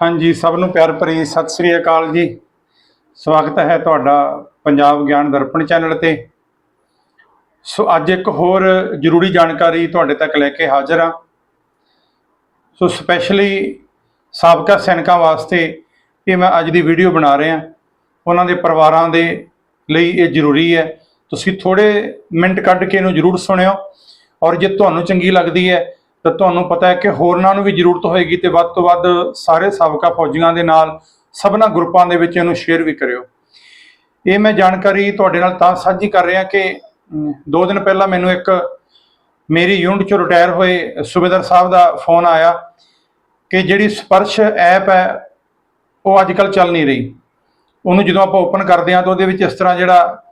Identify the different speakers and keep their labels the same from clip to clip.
Speaker 1: ਹਾਂਜੀ, ਸਭ ਨੂੰ ਪਿਆਰ ਭਰੀ ਸਤਿ ਸ੍ਰੀ ਅਕਾਲ ਜੀ। ਸਵਾਗਤ ਹੈ ਤੁਹਾਡਾ ਪੰਜਾਬ ਗਿਆਨ ਦਰਪਣ ਚੈਨਲ ਤੇ। ਸੋ, ਅੱਜ ਇੱਕ ਹੋਰ ਜ਼ਰੂਰੀ ਜਾਣਕਾਰੀ ਤੁਹਾਡੇ ਤੱਕ ਲੈ ਕੇ ਹਾਜ਼ਰ ਹਾਂ। ਸੋ, ਸਪੈਸ਼ਲੀ ਸਾਬਕਾ ਸੈਨਿਕਾਂ ਵਾਸਤੇ ਇਹ ਮੈਂ ਅੱਜ ਦੀ ਵੀਡੀਓ ਬਣਾ ਰਿਹਾ। ਉਹਨਾਂ ਦੇ ਪਰਿਵਾਰਾਂ ਦੇ ਲਈ ਇਹ ਜ਼ਰੂਰੀ ਹੈ। ਤੁਸੀਂ ਥੋੜੇ ਮਿੰਟ ਕੱਢ ਕੇ ਇਹਨੂੰ ਜ਼ਰੂਰ ਸੁਣਿਓ। ਔਰ ਜੇ ਤੁਹਾਨੂੰ ਚੰਗੀ ਲੱਗਦੀ ਹੈ ਤਾਂ ਤੁਹਾਨੂੰ ਪਤਾ ਹੈ ਕਿ ਹੋਰਨਾਂ ਨੂੰ ਵੀ ਜ਼ਰੂਰਤ ਹੋਏਗੀ ਤੇ ਵੱਧ ਤੋਂ ਵੱਧ ਸਾਰੇ ਸਾਬਕਾ ਫੌਜੀਆਂ ਦੇ ਨਾਲ ਸਭਨਾ ਗਰੁੱਪਾਂ ਦੇ ਵਿੱਚ ਇਹਨੂੰ ਸ਼ੇਅਰ ਵੀ ਕਰਿਓ। ਇਹ ਮੈਂ ਜਾਣਕਾਰੀ ਤੁਹਾਡੇ ਨਾਲ ਤਾਂ ਸਾਂਝੀ ਕਰ ਰਿਹਾ ਕਿ ਅਮ, ਦੋ ਦਿਨ ਪਹਿਲਾਂ ਮੈਨੂੰ ਇੱਕ ਮੇਰੀ ਯੂਨਿਟ ਚੋਂ ਰਿਟਾਇਰ ਹੋਏ ਸੂਬੇਦਾਰ ਸਾਹਿਬ ਦਾ ਫੋਨ ਆਇਆ ਕਿ ਜਿਹੜੀ ਸਪਰਸ਼ ਐਪ ਹੈ ਉਹ ਅੱਜ ਕੱਲ ਚੱਲ ਨਹੀਂ ਰਹੀ। ਉਹਨੂੰ ਜਦੋਂ ਆਪਾਂ ਓਪਨ ਕਰਦੇ ਹਾਂ ਤਾਂ ਉਹਦੇ ਵਿੱਚ ਇਸ ਤਰ੍ਹਾਂ ਜਿਹੜਾ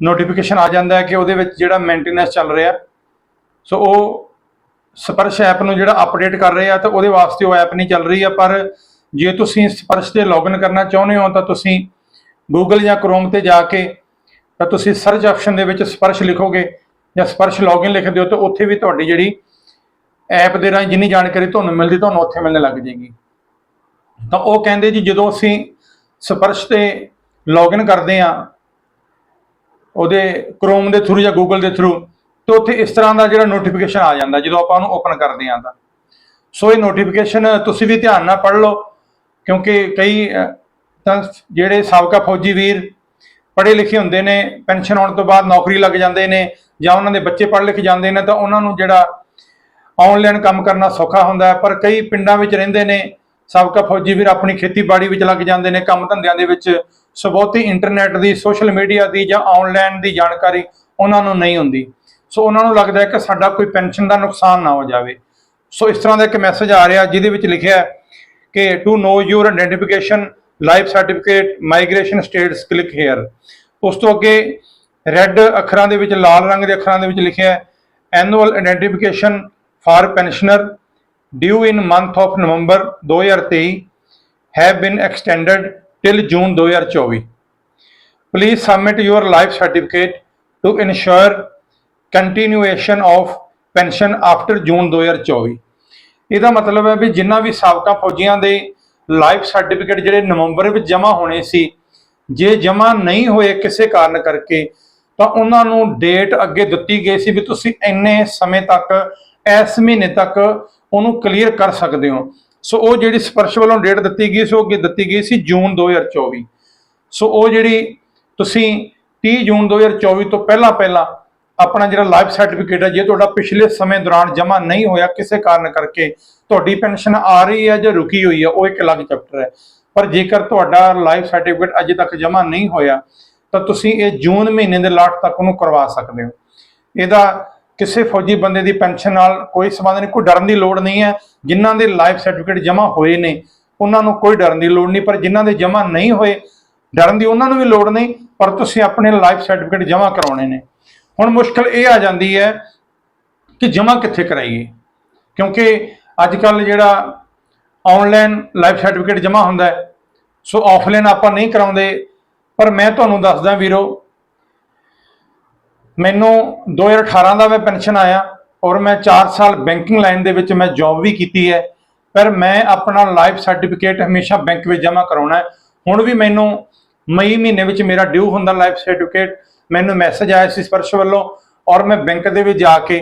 Speaker 1: ਨੋਟੀਫਿਕੇਸ਼ਨ ਆ ਜਾਂਦਾ ਹੈ ਕਿ ਉਹਦੇ ਵਿੱਚ ਜਿਹੜਾ ਮੇਨਟੇਨੈਂਸ ਚੱਲ ਰਿਹਾ। ਸੋ ਉਹ ਸਪਰਸ਼ ਐਪ ਨੂੰ ਜਿਹੜਾ ਅਪਡੇਟ ਕਰ ਰਹੇ ਆ ਤਾਂ ਉਹਦੇ ਵਾਸਤੇ ਉਹ ਐਪ ਨਹੀਂ ਚੱਲ ਰਹੀ ਆ, ਪਰ ਜੇ ਤੁਸੀਂ ਸਪਰਸ਼ ਤੇ ਲੌਗਇਨ ਕਰਨਾ ਚਾਹੁੰਦੇ ਹੋ ਤਾਂ ਤੁਸੀਂ Google ਜਾਂ Chrome ਤੇ ਜਾ ਕੇ ਤਾਂ ਤੁਸੀਂ ਸਰਚ ਆਪਸ਼ਨ ਦੇ ਵਿੱਚ ਸਪਰਸ਼ ਲਿਖੋਗੇ ਜਾਂ ਸਪਰਸ਼ ਲੌਗਇਨ ਲਿਖਦੇ ਹੋ ਤਾਂ ਉੱਥੇ ਵੀ ਤੁਹਾਡੀ ਜਿਹੜੀ ਐਪ ਦੇ ਰਾਹੀਂ ਜਿੰਨੀ ਜਾਣਕਾਰੀ ਤੁਹਾਨੂੰ ਮਿਲਦੀ ਤੁਹਾਨੂੰ ਉੱਥੇ ਮਿਲਣ ਲੱਗ ਜਾਏਗੀ। ਤਾਂ ਉਹ ਕਹਿੰਦੇ ਜੀ ਜਦੋਂ ਅਸੀਂ ਸਪਰਸ਼ ਤੇ ਲੌਗਇਨ ਕਰਦੇ ਆ, ਉਹਦੇ Chrome ਦੇ ਥਰੂ ਜਾਂ Google ਦੇ ਥਰੂ ਤੇ ਉੱਥੇ ਇਸ ਤਰ੍ਹਾਂ ਦਾ ਜਿਹੜਾ ਨੋਟੀਫਿਕੇਸ਼ਨ ਆ ਜਾਂਦਾ, ਜਦੋਂ ਆਪਾਂ ਉਹਨੂੰ ਓਪਨ ਕਰਦੇ ਆ ਤਾਂ। ਸੋ ਇਹ ਨੋਟੀਫਿਕੇਸ਼ਨ ਤੁਸੀਂ ਵੀ ਧਿਆਨ ਨਾਲ ਪੜ੍ਹ ਲਓ, ਕਿਉਂਕਿ ਕਈ ਤਾਂ ਜਿਹੜੇ ਸਾਬਕਾ ਫੌਜੀ ਵੀਰ ਪੜ੍ਹੇ ਲਿਖੇ ਹੁੰਦੇ ਨੇ, ਪੈਨਸ਼ਨ ਆਉਣ ਤੋਂ ਬਾਅਦ ਨੌਕਰੀ ਲੱਗ ਜਾਂਦੇ ਨੇ, ਜਾਂ ਉਹਨਾਂ ਦੇ ਬੱਚੇ ਪੜ੍ਹ ਲਿਖ ਜਾਂਦੇ ਨੇ, ਤਾਂ ਉਹਨਾਂ ਨੂੰ ਜਿਹੜਾ ਆਨਲਾਈਨ ਕੰਮ ਕਰਨਾ ਸੌਖਾ ਹੁੰਦਾ ਹੈ। ਪਰ ਕਈ ਪਿੰਡਾਂ ਵਿੱਚ ਰਹਿੰਦੇ ਨੇ, ਸਾਬਕਾ ਫੌਜੀ ਵੀਰ ਆਪਣੀ ਖੇਤੀਬਾੜੀ ਵਿੱਚ ਲੱਗ ਜਾਂਦੇ ਨੇ, ਕੰਮ ਧੰਦਿਆਂ ਦੇ ਵਿੱਚ। ਸੋ ਬਹੁਤੀ ਇੰਟਰਨੈਟ ਦੀ ਸੋਸ਼ਲ ਮੀਡੀਆ ਦੀ ਜਾਂ ਆਨਲਾਈਨ ਦੀ ਜਾਣਕਾਰੀ ਉਹਨਾਂ ਨੂੰ ਨਹੀਂ ਹੁੰਦੀ। ਸੋ ਉਹਨਾਂ ਨੂੰ ਲੱਗਦਾ ਹੈ ਕਿ ਸਾਡਾ ਕੋਈ ਪੈਨਸ਼ਨ ਦਾ ਨੁਕਸਾਨ ਨਾ ਹੋ ਜਾਵੇ ਸੋ ਇਸ ਤਰ੍ਹਾਂ ਦਾ ਇੱਕ ਮੈਸੇਜ ਆ ਰਿਹਾ, ਜਿਹਦੇ ਵਿੱਚ ਲਿਖਿਆ ਹੈ ਕਿ to know your identification life certificate migration status click here ਉਸ ਤੋਂ ਅੱਗੇ ਰੈੱਡ ਅੱਖਰਾਂ ਦੇ ਵਿੱਚ, ਲਾਲ ਰੰਗ ਦੇ ਅੱਖਰਾਂ ਦੇ ਵਿੱਚ ਲਿਖਿਆ ਹੈ annual identification for pensioner due in month of November 2023 have been extended till June 2024. Please submit your life certificate to ensure continuation of pension after June 2024. ਇਹਦਾ ਮਤਲਬ ਹੈ ਵੀ ਜਿੰਨਾ ਵੀ ਸਾਬਕਾ ਫੌਜੀਆਂ ਦੇ ਲਾਈਫ ਸਰਟੀਫਿਕੇਟ ਜਿਹੜੇ ਨਵੰਬਰ ਵਿੱਚ ਜਮ੍ਹਾਂ ਹੋਣੇ ਸੀ, ਜੇ ਜਮ੍ਹਾਂ ਨਹੀਂ ਹੋਏ ਕਿਸੇ ਕਾਰਨ ਕਰਕੇ, ਤਾਂ ਉਹਨਾਂ ਨੂੰ ਡੇਟ ਅੱਗੇ ਦਿੱਤੀ ਗਈ ਸੀ ਵੀ ਤੁਸੀਂ ਇੰਨੇ ਸਮੇਂ ਤੱਕ, ਇਸ ਮਹੀਨੇ ਤੱਕ ਉਹਨੂੰ ਕਲੀਅਰ ਕਰ ਸਕਦੇ ਹੋ ਸੋ ਉਹ ਜਿਹੜੀ ਸਪਰਸ਼ ਵੱਲੋਂ ਡੇਟ ਦਿੱਤੀ ਗਈ ਸੀ, ਉਹ ਅੱਗੇ ਦਿੱਤੀ ਗਈ ਸੀ ਜੂਨ 2024 ਸੋ ਉਹ ਜਿਹੜੀ ਤੁਸੀਂ 30 ਜੂਨ 2024 ਤੋਂ ਪਹਿਲਾਂ ਪਹਿਲਾਂ ਆਪਣਾ ਜਿਹੜਾ ਲਾਈਫ ਸਰਟੀਫਿਕੇਟ ਹੈ, ਜੇ ਤੁਹਾਡਾ ਪਿਛਲੇ ਸਮੇਂ ਦੌਰਾਨ ਜਮ੍ਹਾਂ ਨਹੀਂ ਹੋਇਆ ਕਿਸੇ ਕਾਰਨ ਕਰਕੇ, ਤੁਹਾਡੀ ਪੈਨਸ਼ਨ ਆ ਰਹੀ ਹੈ ਜਾਂ ਰੁਕੀ ਹੋਈ ਹੈ, ਉਹ ਇੱਕ ਅਲੱਗ ਚੈਪਟਰ ਹੈ। ਪਰ ਜੇਕਰ ਤੁਹਾਡਾ ਲਾਈਫ ਸਰਟੀਫਿਕੇਟ ਅਜੇ ਤੱਕ ਜਮ੍ਹਾਂ ਨਹੀਂ ਹੋਇਆ, ਤਾਂ ਤੁਸੀਂ ਇਹ ਜੂਨ ਮਹੀਨੇ ਦੇ ਲਾਸਟ ਤੱਕ ਉਹਨੂੰ ਕਰਵਾ ਸਕਦੇ ਹੋ। ਇਹਦਾ ਕਿਸੇ ਫੌਜੀ ਬੰਦੇ ਦੀ ਪੈਨਸ਼ਨ ਨਾਲ ਕੋਈ ਸੰਬੰਧ ਨਹੀਂ, ਕੋਈ ਡਰਨ ਦੀ ਲੋੜ ਨਹੀਂ ਹੈ। ਜਿਨ੍ਹਾਂ ਦੇ ਲਾਈਫ ਸਰਟੀਫਿਕੇਟ ਜਮ੍ਹਾਂ ਹੋਏ ਨੇ, ਉਹਨਾਂ ਨੂੰ ਕੋਈ ਡਰਨ ਦੀ ਲੋੜ ਨਹੀਂ। ਪਰ ਜਿਨ੍ਹਾਂ ਦੇ ਜਮ੍ਹਾਂ ਨਹੀਂ ਹੋਏ, ਡਰਨ ਦੀ ਉਹਨਾਂ ਨੂੰ ਵੀ ਲੋੜ ਨਹੀਂ, ਪਰ ਤੁਸੀਂ ਆਪਣੇ ਲਾਈਫ ਸਰਟੀਫਿਕੇਟ ਜਮ੍ਹਾਂ ਕਰਾਉਣੇ ਨੇ। ਹੁਣ ਮੁਸ਼ਕਲ ਇਹ ਆ ਜਾਂਦੀ ਹੈ ਕਿ ਜਮ੍ਹਾਂ ਕਿੱਥੇ ਕਰਾਈਏ? ਕਿਉਂਕਿ ਅੱਜ ਕੱਲ ਜਿਹੜਾ ਆਨਲਾਈਨ ਲਾਈਫ ਸਰਟੀਫਿਕੇਟ ਜਮ੍ਹਾਂ ਹੁੰਦਾ ਹੈ, ਸੋ ਆਫਲਾਈਨ ਆਪਾਂ ਨਹੀਂ ਕਰਾਉਂਦੇ। ਪਰ ਮੈਂ ਤੁਹਾਨੂੰ ਦੱਸਦਾ ਵੀਰੋ, ਮੈਨੂੰ 2018 ਦਾ ਮੈਂ ਪੈਨਸ਼ਨ ਆਇਆ ਔਰ ਮੈਂ 4 ਸਾਲ ਬੈਂਕਿੰਗ ਲਾਈਨ ਦੇ ਵਿੱਚ ਮੈਂ ਜੌਬ ਵੀ ਕੀਤੀ ਹੈ। ਪਰ ਮੈਂ ਆਪਣਾ ਲਾਈਫ ਸਰਟੀਫਿਕੇਟ ਹਮੇਸ਼ਾ ਬੈਂਕ ਵਿੱਚ ਜਮ੍ਹਾਂ ਕਰਾਉਣਾ ਹੈ। ਹੁਣ ਵੀ ਮੈਨੂੰ ਮਈ ਮਹੀਨੇ ਵਿੱਚ ਮੇਰਾ ਡਿਊ ਹੁੰਦਾ ਲਾਈਫ ਸਰਟੀਫਿਕੇਟ ਮੈਨੂੰ ਮੈਸੇਜ ਆਇਆ ਸੀ ਸਪਰਸ਼ ਵੱਲੋਂ ਔਰ ਮੈਂ ਬੈਂਕ ਦੇ ਵਿੱਚ ਜਾ ਕੇ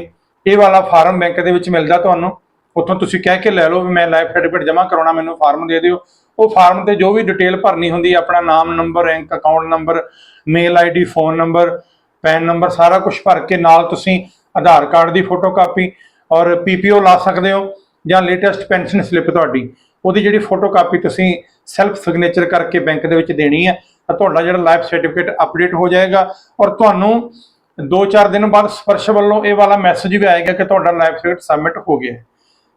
Speaker 1: ਇਹ ਵਾਲਾ ਫਾਰਮ ਬੈਂਕ ਦੇ ਵਿੱਚ ਮਿਲਦਾ ਤੁਹਾਨੂੰ, ਉੱਥੋਂ ਤੁਸੀਂ ਕਹਿ ਕੇ ਲੈ ਲਓ ਵੀ ਮੈਂ ਲਾਈਫ ਸਰਟੀਫਿਕੇਟ ਜਮ੍ਹਾਂ ਕਰਾਉਣਾ, ਮੈਨੂੰ ਫਾਰਮ ਦੇ ਦਿਓ। ਉਹ ਫਾਰਮ ਤੇ ਜੋ ਵੀ ਡਿਟੇਲ ਭਰਨੀ ਹੁੰਦੀ ਹੈ, ਆਪਣਾ ਨਾਮ number bank account number mail ID phone number PAN number ਸਾਰਾ ਕੁਝ ਭਰ ਕੇ ਨਾਲ ਤੁਸੀਂ ਆਧਾਰ ਕਾਰਡ ਦੀ ਫੋਟੋਕਾਪੀ ਔਰ ਪੀਪੀਓ ਲਾ ਸਕਦੇ ਹੋ ਜਾਂ ਲੇਟੈਸਟ ਪੈਨਸ਼ਨ ਸਲਿੱਪ ਤੁਹਾਡੀ। ਉਹਦੀ ਜਿਹੜੀ ਫੋਟੋਕਾਪੀ ਤੁਸੀਂ ਸੈਲਫ ਸਿਗਨੇਚਰ ਕਰਕੇ ਬੈਂਕ ਦੇ ਵਿੱਚ ਦੇਣੀ ਹੈ ਤਾਂ ਤੁਹਾਡਾ ਜਿਹੜਾ ਲਾਈਫ ਸਰਟੀਫਿਕੇਟ ਅਪਡੇਟ ਹੋ ਜਾਏਗਾ। ਔਰ ਤੁਹਾਨੂੰ 2-4 ਦਿਨ ਬਾਅਦ ਸਪਰਸ਼ ਵੱਲੋਂ ਇਹ ਵਾਲਾ ਮੈਸੇਜ ਵੀ ਆਏਗਾ ਕਿ ਤੁਹਾਡਾ ਲਾਈਫ ਸਰਟੀਫਿਕੇਟ ਸਬਮਿਟ ਹੋ ਗਿਆ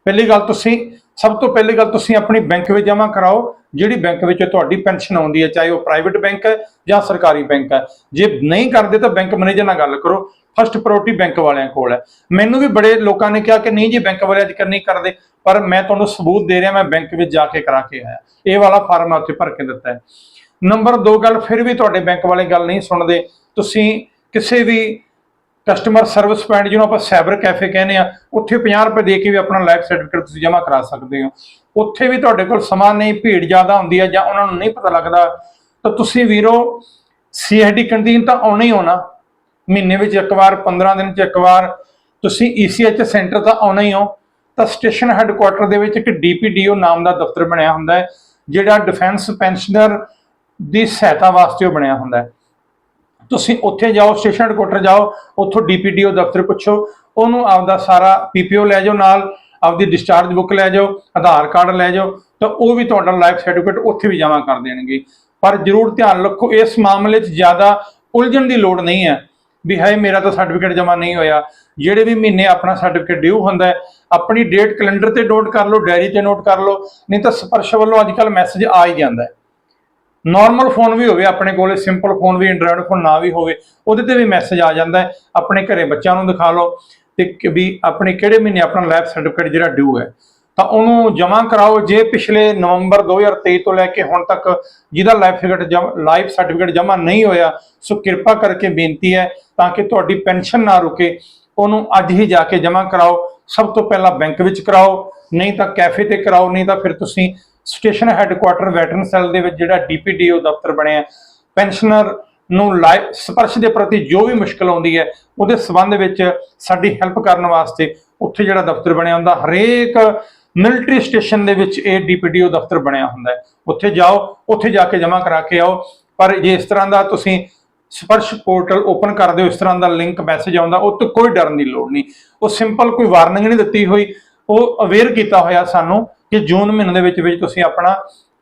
Speaker 1: ਪਹਿਲੀ ਗੱਲ ਤੁਸੀਂ, ਸਭ ਤੋਂ ਪਹਿਲੀ ਗੱਲ ਤੁਸੀਂ ਆਪਣੀ ਬੈਂਕ ਵਿੱਚ ਜਮ੍ਹਾਂ ਕਰਾਓ, ਜਿਹੜੀ ਬੈਂਕ ਵਿੱਚ ਤੁਹਾਡੀ ਪੈਨਸ਼ਨ ਆਉਂਦੀ ਹੈ, ਚਾਹੇ ਉਹ ਪ੍ਰਾਈਵੇਟ ਬੈਂਕ ਹੈ ਜਾਂ ਸਰਕਾਰੀ ਬੈਂਕ ਹੈ। ਜੇ ਨਹੀਂ ਕਰਦੇ ਤਾਂ ਬੈਂਕ ਮੈਨੇਜਰ ਨਾਲ ਗੱਲ ਕਰੋ ਫਸਟ ਪ੍ਰਾਇੋਰਟੀ ਬੈਂਕ ਵਾਲਿਆਂ ਕੋਲ ਹੈ। ਮੈਨੂੰ ਵੀ ਬੜੇ ਲੋਕਾਂ ਨੇ ਕਿਹਾ ਕਿ ਨਹੀਂ ਜੀ ਬੈਂਕ ਵਾਲੇ ਅੱਜ ਕੱਲ੍ਹ ਨਹੀਂ ਕਰਦੇ, ਪਰ ਮੈਂ ਤੁਹਾਨੂੰ ਸਬੂਤ ਦੇ ਰਿਹਾ, ਮੈਂ ਬੈਂਕ ਵਿੱਚ ਜਾ ਕੇ ਕਰਾ ਕੇ ਆਇਆ। ਇਹ ਵਾਲਾ ਫਾਰਮ ਉੱਥੇ ਭਰ ਕੇ ਦਿੱਤਾ ਹੈ। ਨੰਬਰ 2 ਗੱਲ, ਫਿਰ ਵੀ ਤੁਹਾਡੇ ਬੈਂਕ ਵਾਲੇ ਗੱਲ ਨਹੀਂ ਸੁਣਦੇ। ਤੁਸੀਂ ਕਿਸੇ ਵੀ ਕਸਟਮਰ ਸਰਵਿਸ ਪੁਆਇੰਟ ਜਿਹਨੂੰ ਆਪਾਂ ਸਾਈਬਰ ਕੈਫੇ ਕਹਿੰਦੇ ਆ, ਉੱਥੇ 50 ਰੁਪਏ ਦੇ ਕੇ ਵੀ ਆਪਣਾ ਲਾਈਫ ਸਰਟੀਫਿਕੇਟ ਤੁਸੀਂ ਜਮ੍ਹਾਂ ਕਰਾ ਸਕਦੇ ਹੋ। ਉੱਥੇ ਵੀ ਤੁਹਾਡੇ ਕੋਲ ਸਮਾਂ ਨਹੀਂ, ਭੀੜ ਜ਼ਿਆਦਾ ਹੁੰਦੀ ਹੈ ਜਾਂ ਉਹਨਾਂ ਨੂੰ ਨਹੀਂ ਪਤਾ ਲੱਗਦਾ, ਤਾਂ ਤੁਸੀਂ ਵੀਰੋ ਸੀਐਸਡੀ ਕੰਟੀਨ ਤਾਂ ਆਉਣਾ ਹੀ ਆਉਣਾ। ਮਹੀਨੇ ਵਿੱਚ ਇੱਕ ਵਾਰ 15 ਦਿਨ ਚ ਇੱਕ ਵਾਰ, ਤੁਸੀਂ ਈਸੀਐਚ ਸੈਂਟਰ ਤਾਂ ਆਉਣਾ ਹੀ ਹੋ ਤਾਂ ਸਟੇਸ਼ਨ ਹੈੱਡਕੁਆਟਰ ਦੇ ਵਿੱਚ ਇੱਕ ਡੀਪੀਡੀਓ ਨਾਮ ਦਾ ਦਫ਼ਤਰ ਬਣਿਆ ਹੁੰਦਾ ਹੈ, ਜਿਹੜਾ ਡਿਫੈਂਸ ਪੈਨਸ਼ਨਰ ਦੀ ਸਹਾਇਤਾ ਵਾਸਤੇ ਉਹ ਬਣਿਆ ਹੁੰਦਾ ਹੈ। ਤੁਸੀਂ ਉੱਥੇ ਜਾਓ, ਸਟੇਸ਼ਨ ਹੈਡਕੁਆਟਰ ਜਾਓ, ਉੱਥੋਂ ਡੀਪੀਡੀਓ ਦਫ਼ਤਰ ਪੁੱਛੋ, ਉਹਨੂੰ ਆਪਦਾ ਸਾਰਾ ਪੀਪੀਓ ਲੈ ਜਾਓ ਨਾਲ, ਆਪਦੀ ਡਿਸਚਾਰਜ ਬੁੱਕ ਲੈ ਜਾਓ, ਆਧਾਰ ਕਾਰਡ ਲੈ ਜਾਓ, ਤਾਂ ਉਹ ਵੀ ਤੁਹਾਡਾ ਲਾਈਫ ਸਰਟੀਫਿਕੇਟ ਉੱਥੇ ਵੀ ਜਮ੍ਹਾਂ ਕਰ ਦੇਣਗੇ। ਪਰ ਜ਼ਰੂਰ ਧਿਆਨ ਰੱਖੋ, ਇਸ ਮਾਮਲੇ 'ਚ ਜ਼ਿਆਦਾ ਉਲਝਣ ਦੀ ਲੋੜ ਨਹੀਂ ਹੈ ਵੀ ਹਾਏ, ਮੇਰਾ ਤਾਂ ਸਰਟੀਫਿਕੇਟ ਜਮ੍ਹਾਂ ਨਹੀਂ ਹੋਇਆ। ਜਿਹੜੇ ਵੀ ਮਹੀਨੇ ਆਪਣਾ ਸਰਟੀਫਿਕੇਟ ਡਿਊ ਹੁੰਦਾ ਆਪਣੀ ਡੇਟ ਕੈਲੰਡਰ ਤੇ ਨੋਟ ਕਰ ਲਓ ਡਾਇਰੀ ਤੇ ਨੋਟ ਕਰ ਲਓ, ਨਹੀਂ ਤਾਂ ਸਪਰਸ਼ ਵੱਲੋਂ ਅੱਜ ਕੱਲ ਮੈਸੇਜ ਆ ਹੀ ਜਾਂਦਾ ਹੈ। ਨਾਰਮਲ ਫੋਨ ਵੀ ਹੋਵੇ, ਆਪਣੇ ਕੋਲੇ ਸਿੰਪਲ ਫੋਨ ਵੀ ਐਂਡਰੋਇਡ ਫੋਨ ਨਾ ਵੀ ਹੋਵੇ, ਉਹਦੇ ਤੇ ਵੀ ਮੈਸੇਜ ਆ ਜਾਂਦਾ ਹੈ। ਆਪਣੇ ਘਰੇ ਬੱਚਿਆਂ ਨੂੰ ਦਿਖਾ ਲਓ ਤੇ ਵੀ ਆਪਣੇ ਕਿਹੜੇ ਮਹੀਨੇ ਆਪਣਾ ਲਾਈਫ ਸਰਟੀਫਿਕੇਟ ਜਿਹੜਾ ਡਿਊ ਹੈ। ਤਾਂ ਉਹਨੂੰ ਜਮ੍ਹਾਂ ਕਰਾਓ, ਜੇ ਪਿਛਲੇ ਨਵੰਬਰ 2023 ਤੋਂ ਲੈ ਕੇ ਹੁਣ ਤੱਕ ਜਿਹਦਾ ਲਾਈਫ ਸਰਟੀਫਿਕੇਟ ਲਾਈਫ ਸਰਟੀਫਿਕੇਟ ਜਮ੍ਹਾਂ ਨਹੀਂ ਹੋਇਆ, ਸੋ ਕਿਰਪਾ ਕਰਕੇ ਬੇਨਤੀ ਹੈ ਤਾਂ ਕਿ ਤੁਹਾਡੀ ਪੈਨਸ਼ਨ ਨਾ ਰੁਕੇ, ਉਹਨੂੰ ਅੱਜ ਹੀ ਜਾ ਕੇ ਜਮ੍ਹਾਂ ਕਰਾਓ। ਸਭ ਤੋਂ ਪਹਿਲਾਂ ਬੈਂਕ ਵਿੱਚ ਕਰਾਓ, ਨਹੀਂ ਤਾਂ ਕੈਫੇ ਤੇ ਕਰਾਓ, ਨਹੀਂ ਤਾਂ ਫਿਰ ਤੁਸੀਂ ਸਟੇਸ਼ਨ ਹੈੱਡਕੁਆਟਰ ਵੈਟਰਨ ਸੈੱਲ ਦੇ ਵਿੱਚ ਜਿਹੜਾ ਡੀਪੀਡੀਓ ਦਫ਼ਤਰ ਬਣਿਆ ਪੈਨਸ਼ਨਰ ਨੂੰ ਲਾਈਫ ਸਪਰਸ਼ ਦੇ ਪ੍ਰਤੀ ਜੋ ਵੀ ਮੁਸ਼ਕਲ ਆਉਂਦੀ ਹੈ, ਉਹਦੇ ਸਬੰਧ ਵਿੱਚ ਸਾਡੀ ਹੈਲਪ ਕਰਨ ਵਾਸਤੇ ਉੱਥੇ ਜਿਹੜਾ ਦਫ਼ਤਰ ਬਣਿਆ ਹੁੰਦਾ, ਹਰੇਕ ਮਿਲਟਰੀ ਸਟੇਸ਼ਨ ਦੇ ਵਿੱਚ ਇਹ ਡੀਪੀਡੀਓ ਦਫ਼ਤਰ ਬਣਿਆ ਹੁੰਦਾ ਹੈ। ਉੱਥੇ ਜਾਓ, ਉੱਥੇ ਜਾ ਕੇ ਜਮ੍ਹਾਂ ਕਰਾ ਕੇ ਆਓ, ਪਰ ਜੇ ਇਸ ਤਰ੍ਹਾਂ ਦਾ ਤੁਸੀਂ ਸਪਰਸ਼ ਪੋਰਟਲ ਓਪਨ ਕਰ ਦਿਓ, ਇਸ ਤਰ੍ਹਾਂ ਦਾ ਲਿੰਕ ਮੈਸੇਜ ਆਉਂਦਾ, ਉਹ ਤੋਂ ਕੋਈ ਡਰਨ ਦੀ ਲੋੜ ਨਹੀਂ। ਉਹ ਸਿੰਪਲ ਕੋਈ ਵਾਰਨਿੰਗ ਨਹੀਂ ਦਿੱਤੀ ਹੋਈ, ਉਹ ਅਵੇਅਰ ਕੀਤਾ ਹੋਇਆ ਸਾਨੂੰ ਕਿ ਜੂਨ ਮਹੀਨੇ ਦੇ ਵਿੱਚ ਵਿੱਚ ਤੁਸੀਂ ਆਪਣਾ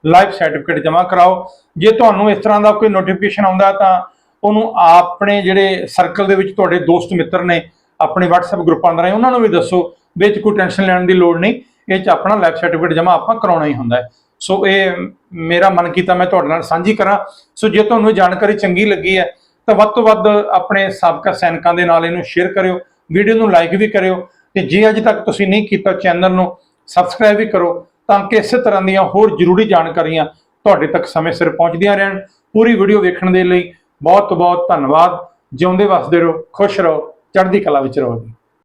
Speaker 1: ਲਾਈਫ ਸਰਟੀਫਿਕੇਟ ਜਮ੍ਹਾਂ ਕਰਾਓ। ਜੇ ਤੁਹਾਨੂੰ ਇਸ ਤਰ੍ਹਾਂ ਦਾ ਕੋਈ ਨੋਟੀਫਿਕੇਸ਼ਨ ਆਉਂਦਾ ਤਾਂ ਉਹਨੂੰ ਆਪਣੇ ਜਿਹੜੇ ਸਰਕਲ ਦੇ ਵਿੱਚ ਤੁਹਾਡੇ ਦੋਸਤ ਮਿੱਤਰ ਨੇ ਆਪਣੇ WhatsApp ਗਰੁੱਪਾਂ ਦੇ ਰਾਹੀਂ ਉਹਨਾਂ ਨੂੰ ਵੀ ਦੱਸੋ ਵਿੱਚ ਕੋਈ ਟੈਨਸ਼ਨ ਲੈਣ ਦੀ ਲੋੜ ਨਹੀਂ। ਇਹ ਚ ਆਪਣਾ ਲਾਈਫ ਸਰਟੀਫਿਕੇਟ ਜਮ੍ਹਾਂ ਆਪਾਂ ਕਰਾਉਣਾ ਹੀ ਹੁੰਦਾ ਹੈ। ਸੋ ਇਹ ਮੇਰਾ ਮਨ ਕੀਤਾ ਮੈਂ ਤੁਹਾਡੇ ਨਾਲ ਸਾਂਝੀ ਕਰਾਂ। ਸੋ ਜੇ ਤੁਹਾਨੂੰ ਇਹ ਜਾਣਕਾਰੀ ਚੰਗੀ ਲੱਗੀ ਹੈ, ਤਾਂ ਵੱਧ ਤੋਂ ਵੱਧ ਆਪਣੇ ਸਾਬਕਾ ਸੈਨਿਕਾਂ ਦੇ ਨਾਲ ਇਹਨੂੰ ਸ਼ੇਅਰ ਕਰਿਓ ਵੀਡੀਓ ਨੂੰ ਲਾਈਕ ਵੀ ਕਰਿਓ। ਤੇ ਜੇ ਅਜੇ ਤੱਕ ਤੁਸੀਂ ਨਹੀਂ ਕੀਤਾ ਚੈਨਲ ਨੂੰ ਸਬਸਕ੍ਰਾਈਬ ਵੀ ਕਰੋ ਤਾਂ ਕਿ ਇਸੇ ਤਰ੍ਹਾਂ ਦੀਆਂ ਹੋਰ ਜ਼ਰੂਰੀ ਜਾਣਕਾਰੀਆਂ ਤੁਹਾਡੇ ਤੱਕ ਸਮੇਂ ਸਿਰ ਪਹੁੰਚਦੀਆਂ ਰਹਿਣ। ਪੂਰੀ ਵੀਡੀਓ ਵੇਖਣ ਦੇ ਲਈ ਬਹੁਤ ਬਹੁਤ ਧੰਨਵਾਦ। ਜਿਉਂਦੇ ਵਸਦੇ ਰਹੋ, ਖੁਸ਼ ਰਹੋ, ਚੜ੍ਹਦੀ ਕਲਾ ਵਿੱਚ ਰਹੋ ਜੀ।